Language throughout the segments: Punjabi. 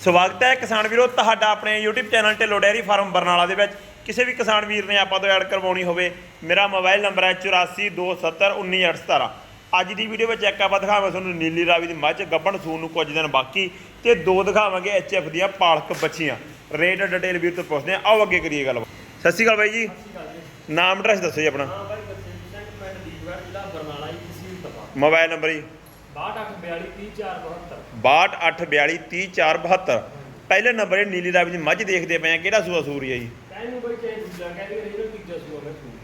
ਸਵਾਗਤ ਹੈ ਕਿਸਾਨ ਵੀਰੋ ਤੁਹਾਡਾ ਆਪਣੇ YouTube channel Dhillon dairy farm Barnala ਦੇ ਵਿੱਚ। ਕਿਸੇ ਵੀ ਕਿਸਾਨ ਵੀਰ ਨੇ ਆਪਾਂ ਤੋਂ ਐਡ ਕਰਵਾਉਣੀ ਹੋਵੇ ਮੇਰਾ ਮੋਬਾਈਲ ਨੰਬਰ ਹੈ 8427191817 ਅੱਜ ਦੀ ਵੀਡੀਓ ਵਿੱਚ ਇੱਕ ਆਪਾਂ ਦਿਖਾਵਾਂਗੇ ਤੁਹਾਨੂੰ ਨੀਲੀ ਰਾਵੀ ਦੀ ਮੱਝ ਗੱਬਣ ਸੂਣ ਨੂੰ ਕੁਝ ਦਿਨ ਬਾਕੀ ਤੇ ਦੋ ਦਿਖਾਵਾਂਗੇ ਐਚਐਫ ਦੀਆਂ ਪਾਲਕ ਬੱਚੀਆਂ। ਰੇਟ ਡਿਟੇਲ ਵੀਰ ਤੋਂ ਪੁੱਛਦੇ ਹਾਂ। ਆਓ ਅੱਗੇ ਕਰੀਏ ਗੱਲ ਸਤਿ ਸ਼੍ਰੀ ਅਕਾਲ ਬਾਈ ਜੀ। ਨਾਮ ਐਡਰੈਸ ਦੱਸੋ ਜੀ ਆਪਣਾ। ਹਾਂ ਬਾਈ ਬੱਚੇ ਸਿੰਘ ਪਿੰਡ ਦੀਪਗੜ੍ਹ ਜ਼ਿਲ੍ਹਾ ਬਰਨਾਲਾ ਜੀ ਤਹਿਸੀਲ ਤਪਾ ਮੋਬਾਈਲ ਨੰਬਰ ਜੀ। 6242 6284730472 ਪਹਿਲੇ ਨੰਬਰ ਇਹ ਨੀਲੀ ਰਾਵੀ ਦੀ ਮੱਝ ਦੇਖਦੇ ਪਏ ਆ ਕਿਹੜਾ ਸੂਆ ਸੂਰੀ ਹੈ ਜੀ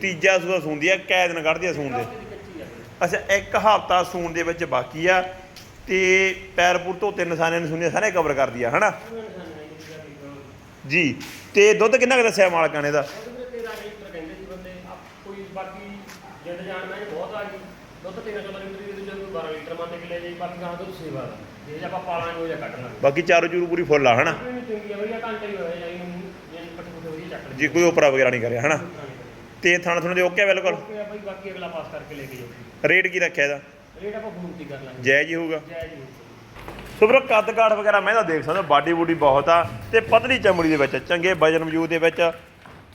ਤੀਜਾ ਸੂਆ ਸੂੰਦੀ ਆ ਕੈ ਦਿਨ ਕੱਢਦੀ ਆ ਸੂਣ ਦੇ। ਆ। ਅੱਛਾ ਇੱਕ ਹਫ਼ਤਾ ਸੂਣ ਦੇ ਵਿੱਚ ਬਾਕੀ ਆ ਤੇ ਪੈਰ ਪੁਰ ਤੋਂ ਤਿੰਨ ਸਾਨੇ ਨੂੰ ਸੁਣੀਆਂ ਸਾਰੇ ਕਵਰ ਕਰਦੀ ਆ ਹਨਾ? ਜੀ ਤੇ ਦੁੱਧ ਕਿੰਨਾ ਕੁ ਦੱਸਿਆ ਮਾਲਕਾਂ ਨੇ ਦਾ ਉਹਦੇ ਵੀਰੇ 13 ਲੀਟਰ ਕਹਿੰਦੇ ਸੀ ਬੰਦੇ ਆ ਕੋਈ ਬਾਕੀ ਜਿੰਦ ਜਾਣ ਮੈਂ ਬਹੁਤ ਆ ਗਈ। ਦੁੱਧ 13 14 ਲੀਟਰ ਦੀ ਜਦੋਂ 12 ਲੀਟਰ ਮੰਨ ਕੇ ਲੈ ਜਾਈ ਬਾਕੀ ਗਾਂ ਦੁੱਧ ਸੇਵਾ ਦਾ। ਜੇ ਆਪਾਂ ਪਾਲਾਂਗੇ ਉਹ ਜਾਂ ਕੱਢ ਲਾਂਗੇ ਬਾਕੀ ਚਾਰੋ ਚੂਰੂ ਪੂਰੀ ਫੁੱਲ ਆ ਹਨਾ? ਕੋਈ ਨਹੀਂ ਚੰਗੀ ਆ ਵਧੀਆ ਘੰਟੇ ਹੀ ਹੋਇਆ ਜਾਈ ਨੂੰ ਜੇ ਪੱਟ ਚੱਕ ਕੋਈ ਉਪਰਾ ਵਗੈਰਾ ਨਹੀਂ ਕਰਿਆ ਹਨਾ? ਤੇ ਥਣ ਥਣ ਦੇ ਓਕੇ ਬਿਲਕੁਲ? ਓਕੇ ਆ ਬਾਈ ਬਾਕੀ ਅਗਲਾ ਪਾਸ ਕਰਕੇ ਲੈ ਕੇ ਜਾਓ। ਰੇਟ ਕੀ ਰੱਖਿਆ ਇਹਦਾ? ਰੇਟ ਆਪਾਂ ਫੋਨ ਤੇ ਕਰ ਲਾਂਗੇ। ਜਾਇਜ਼ ਹੀ ਹੋਊਗਾ। ਜੈ ਜੀ ਸੋ ਵੀਰੋ ਕੱਦ ਕਾਠ ਵਗੈਰਾ ਮੈਂ ਤਾਂ ਦੇਖ ਸਕਦਾ ਬਾਡੀ ਬੂਡੀ ਬਹੁਤ ਆ ਤੇ ਪਤਲੀ ਚਮੜੀ ਦੇ ਵਿੱਚ ਚੰਗੇ ਵਜਨ ਵਜੂਦ ਦੇ ਵਿੱਚ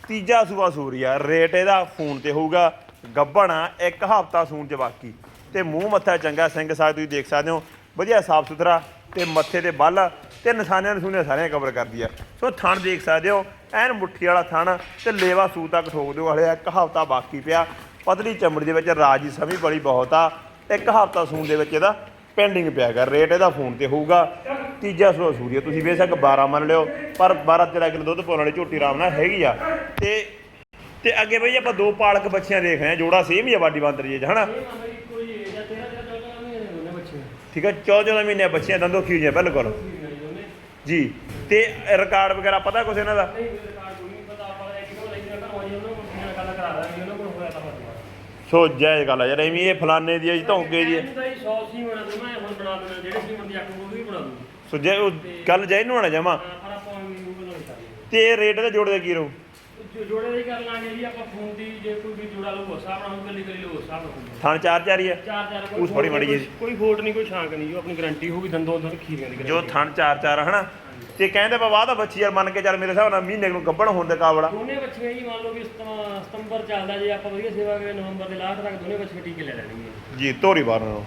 ਤੀਜਾ ਸੂਆ ਸੂਰੀ ਆ। ਰੇਟ ਇਹਦਾ ਫੋਨ ਤੇ ਹੋਊਗਾ। ਗੱਬਣਾ ਇੱਕ ਹਫ਼ਤਾ ਸੂਣ ਚ ਬਾਕੀ। ਤੇ ਮੂੰਹ ਮੱਥਾ ਚੰਗਾ ਸਿੰਘ ਸਾਹਿਬ ਤੁਸੀਂ ਦੇਖ ਸਕਦੇ ਹੋ। ਵਧੀਆ ਸਾਫ਼ ਸੁਥਰਾ ਤੇ ਮੱਥੇ ਤੇ ਬੱਲ ਤੇ ਨਿਸ਼ਾਨਿਆਂ ਨਸੂਨੇ ਸਾਰਿਆਂ ਕਵਰ ਕਰਦੀ ਆ। ਸੋ ਥਣ ਦੇਖ ਸਕਦੇ ਹੋ, ਐਨ ਮੁੱਠੀ ਵਾਲਾ ਥਣ ਤੇ ਲੇਵਾ ਸੂ ਤੱਕ ਠੋਕ ਦਿਓ ਹਲੇ ਇੱਕ ਹਫ਼ਤਾ ਬਾਕੀ ਪਿਆ। ਪਤਲੀ ਚਮੜੀ ਦੇ ਵਿੱਚ ਰਾਜ ਦੀ ਸਮੀ ਬੜੀ ਬਹੁਤ ਆ। ਇੱਕ ਹਫ਼ਤਾ ਸੂਣ ਦੇ ਵਿੱਚ ਇਹਦਾ ਪੈਂਡਿੰਗ ਪਿਆ ਗਾ ਰੇਟ ਇਹਦਾ ਫੋਨ ਤੇ ਹੋਊਗਾ। ਤੀਜਾ ਸੂਆ ਸੂਰੀਆ ਤੁਸੀਂ ਬੇਸ਼ੱਕ 12 ਮੰਨ ਲਿਓ, ਪਰ 12 13 ਕਿਲੋ ਦੁੱਧ ਪਾਉਣ ਵਾਲੀ ਝੋਟੀ ਆਰਾਮ ਨਾਲ ਹੈਗੀ ਆ। ਤੇ ਤੇ ਅੱਗੇ ਬਈ ਆਪਾਂ ਦੋ ਪਾਲਕ ਬੱਚੀਆਂ ਦੇਖ ਰਹੇ ਆ ਜੋੜਾ ਸੇਮ ਹੀ ਆ ਬਾਡੀ ਬਾਂਦਰ ਜੀ ਹਨਾ? ਜੀ ਜਾਂ ਠੀਕ ਹੈ 14 14 ਮਹੀਨੇ ਬੱਚੀਆਂ ਦੰਦੋ ਖੀ ਹੋਈਆਂ ਬਿਲਕੁਲ। ਜੀ ਤੇ ਰਿਕਾਰਡ ਵਗੈਰਾ ਪਤਾ ਕੁਛ ਇਹਨਾਂ ਦਾ? ਕੋਲ ਕੋਲ ਕੋਲ ਸੋ ਜਾਇਜ਼ ਗੱਲ ਆ ਯਾਰ ਐਵੇਂ ਇਹ ਫਲਾਣੇ ਦੀ ਆ ਜੀ ਧੌਂਕੇ ਦੀ 100 ਸੀ ਜੇ ਉਹ ਗੱਲ ਜਾਇਜ਼ ਨੂੰ ਆਣਾ ਜਮਾ। ਹਾਂ ਤੇ ਰੇਟ ਦਾ ਜੋੜ ਦੇ ਕੀ ਰਹੂ? ਜੋ ਜੋੜੇ ਦੀ ਕਰ ਲਾਂਗੇ ਜੀ ਆਪਾਂ ਫੋਨ ਦੀ ਜੇ ਕੋਈ ਵੀ ਜੋੜਾ ਲਊ ਉਸ ਹਿਸਾਬ ਨਾਲ ਉਹ ਕੱਲੀ ਕੱਲੀ ਲਊ ਉਸ ਹਿਸਾਬ ਨਾਲ ਥਣ ਚਾਰ ਚਾਰ ਹੀ ਆ। ਚਾਰ ਚਾਰ ਉਹ ਥੋੜ੍ਹੀ ਮਾੜੀ ਜਿਹੀ। ਕੋਈ ਫੋਟ ਨਹੀਂ ਕੋਈ ਛਾਂਕ ਨਹੀਂ ਜੋ ਆਪਣੀ ਗਾਰੰਟੀ ਹੋਊਗੀ ਦੰਦੋਂ ਦੋਰ ਖੀਰੀਆਂ ਦੀ ਜੋ guarantee। ਥਣ ਚਾਰ ਚਾਰ ਆ, ਹਨਾ? ਤੇ ਕਹਿੰਦੇ ਬਾਬਾ ਤਾਂ ਬੱਚੀ ਯਾਰ ਮੰਨ ਕੇ ਚੱਲ ਮੇਰੇ ਹਿਸਾਬ ਨਾਲ ਮਹੀਨੇ ਨੂੰ ਗੱਭਣ ਹੋਣ ਦੇ ਕਾਬਲਾ ਦੋਨੇ ਬੱਚੀਆਂ ਜੀ ਮੰਨ ਲਓ ਕਿ ਸਤੰਬਰ ਸਤੰਬਰ ਚੱਲਦਾ ਜੇ ਆਪਾਂ ਵਧੀਆ ਸੇਵਾ ਕਰੇ ਨਵੰਬਰ ਦੇ ਲਾਸਟ ਤੱਕ ਦੋਨੇ ਬੱਚੇ ਟੀਕੇ ਲੈ ਲੈਣਗੇ ਜੀ ਧੋਰੀ ਬਾਰਨ ਨੂੰ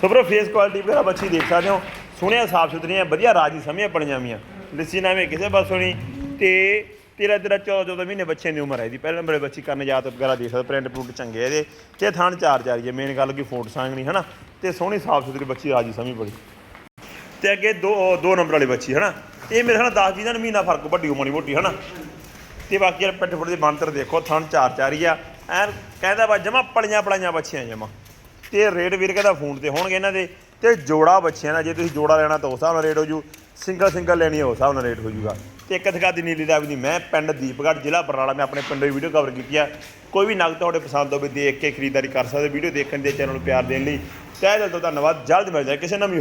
ਸੋ ਬਰੋ ਫੇਸ ਕੁਆਲਿਟੀ ਵਗੈਰਾ ਬੱਚੀ ਦੇਖ ਸਕਦੇ ਹੋ। ਸੁਣਿਆ ਸਾਫ਼ ਸੁਥਰੀਆਂ ਵਧੀਆ ਰਾਜੀ ਸਮੀਆਂ ਬਣੀਆਂ ਵੀਆਂ ਲਿੱਸੀ ਨਾਵੇਂ ਕਿਸੇ ਬਸ ਹੋਣੀ ਤੇ ਤੇਰਾ ਤੇਰਾ 14 14 ਮਹੀਨੇ ਬੱਚੇ ਦੀ ਉਮਰ ਹੈ ਦੀ ਪਹਿਲੇ ਨੰਬਰ ਬੱਚੀ ਕਰਨ ਜਾਤ ਵਗੈਰਾ ਦੇਖ ਸਕਦਾ ਪ੍ਰਿੰਟ ਪ੍ਰਿੰਟ ਚੰਗੇ ਇਹਦੇ। ਤੇ ਥਣ ਚਾਰ ਚਾਰ ਜੇ ਮੇਨ ਗੱਲ ਕੀ ਫੋਟ ਸੰਗ ਨਹੀਂ ਹਨਾ? ਤੇ ਸੋਹਣੀ ਸਾਫ਼ ਸੁਥਰੀ ਬੱਚੀ ਰਾਜੀ ਸਮੀ ਬੜੀ। ਤੇ ਅੱਗੇ ਦੋ ਦੋ ਨੰਬਰ ਵਾਲੀ ਬੱਚੀ, ਹਨਾ? ਇਹ ਮੇਰੇ ਨਾਲ 10 20 ਮਹੀਨਾ ਫ਼ਰਕ ਵੱਡੀ ਉਮਰ ਨਹੀਂ ਮੋਟੀ, ਹਨਾ? ਤੇ ਬਾਕੀ ਯਾਰ ਪਿੱਠ ਫੁੱਟ ਦੇ ਬੰਤਰ ਦੇਖੋ ਥਣ ਚਾਰ ਚਾਰ ਹੀ ਆ। ਐਨ ਕਹਿੰਦਾ ਵਾ ਜਮਾ ਪਲੀਆਂ ਪਲੀਆਂ ਬੱਚੀਆਂ ਜਮਾ। ਤੇ ਰੇਟ ਵੀਰ ਕਹਿੰਦਾ ਫੋਨ ਤੇ ਹੋਣਗੇ ਇਹਨਾਂ ਦੇ। ਤੇ ਜੋੜਾ ਬੱਚਿਆਂ ਦਾ, ਜੇ ਤੁਸੀਂ ਜੋੜਾ ਲੈਣਾ ਤਾਂ ਉਸ ਹਿਸਾਬ ਨਾਲ ਰੇਟ ਹੋ ਜੂ। ਸਿੰਗਲ ਸਿੰਗਲ ਲੈਣੀ ਆ ਹਿਸਾਬ ਨਾਲ ਰੇਟ ਹੋ ਜੂਗਾ ਤੇ ਇੱਕ ਦਿਖਾ ਦੀ ਨੀਲੀ ਰਾਵੀ ਦੀ ਮੈਂ ਪਿੰਡ ਦੀਪਗੜ੍ਹ, ਜ਼ਿਲ੍ਹਾ ਬਰਨਾਲਾ, ਮੈਂ ਆਪਣੇ ਪਿੰਡੋਂ ਦੀ ਵੀਡੀਓ ਕਵਰ ਕੀਤੀ ਆ। ਕੋਈ ਵੀ ਨਗ ਤੁਹਾਡੇ ਪਸੰਦ ਹੋਵੇ, ਦੇਖ ਕੇ ਖਰੀਦਦਾਰੀ ਕਰ ਸਕਦੇ ਵੀਡੀਓ ਦੇਖਣ ਦੇ ਚੈਨਲ ਨੂੰ ਪਿਆਰ ਦੇਣ ਲਈ। ਤਹਿ ਦਿਲ ਤੋਂ ਧੰਨਵਾਦ, ਜਲਦ ਮਿਲ ਜਾਏ ਕਿਸੇ ਨਵੀਂ ਹੋਰ